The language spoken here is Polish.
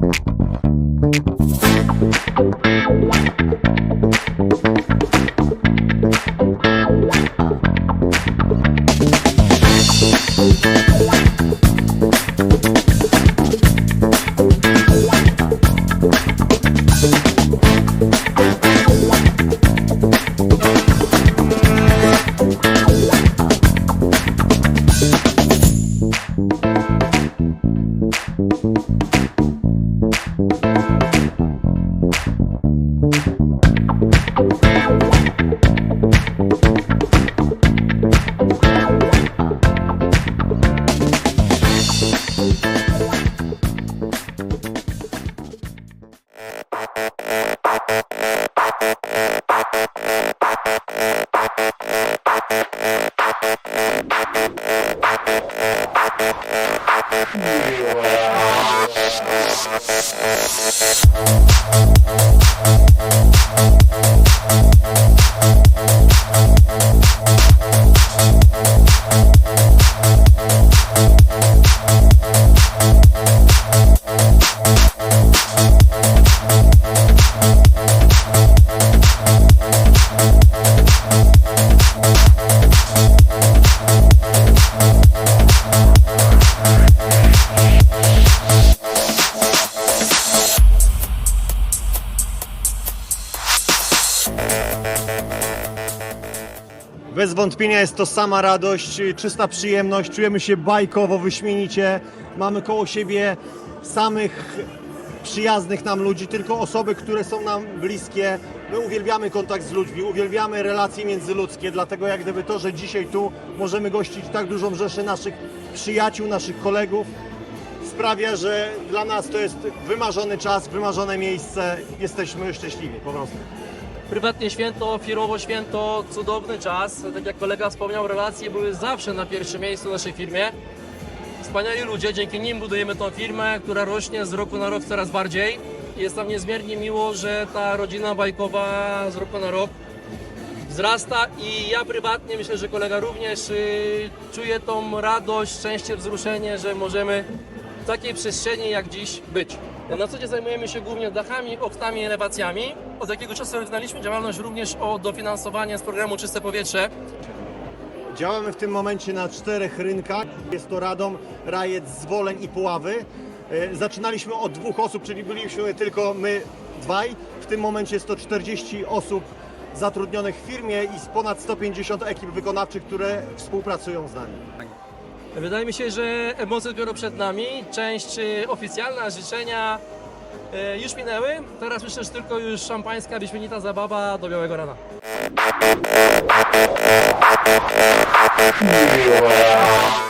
Thank you. You. Bez wątpienia jest to sama radość, czysta przyjemność, czujemy się bajkowo, wyśmienicie. Mamy koło siebie samych przyjaznych nam ludzi, tylko osoby, które są nam bliskie. My uwielbiamy kontakt z ludźmi, uwielbiamy relacje międzyludzkie, dlatego jak gdyby to, że dzisiaj tu możemy gościć tak dużą rzeszę naszych przyjaciół, naszych kolegów, sprawia, że dla nas to jest wymarzony czas, wymarzone miejsce. Jesteśmy szczęśliwi po prostu. Prywatnie święto, firmowo święto, cudowny czas. Tak jak kolega wspomniał, relacje były zawsze na pierwszym miejscu w naszej firmie. Wspaniali ludzie, dzięki nim budujemy tą firmę, która rośnie z roku na rok coraz bardziej. Jest nam niezmiernie miło, że ta rodzina bajkowa z roku na rok wzrasta i ja prywatnie, myślę, że kolega również y, czuje tą radość, szczęście, wzruszenie, że możemy takiej przestrzeni jak dziś być. Na co dzień zajmujemy się głównie dachami, oknami elewacjami. Od jakiego czasu rozpoczynaliśmy działalność również o dofinansowanie z programu Czyste Powietrze. Działamy w tym momencie na czterech rynkach. Jest to Radom, Rajec, Zwoleń i Puławy. E, Zaczynaliśmy od dwóch osób, czyli byliśmy tylko my dwaj. W tym momencie jest to 40 osób zatrudnionych w firmie i ponad 150 ekip wykonawczych, które współpracują z nami. Wydaje mi się, że emocje dopiero przed nami. Część y, oficjalna, życzenia y, już minęły. Teraz myślę, że tylko już szampańska, wyśmienita zabawa do białego rana. Miła.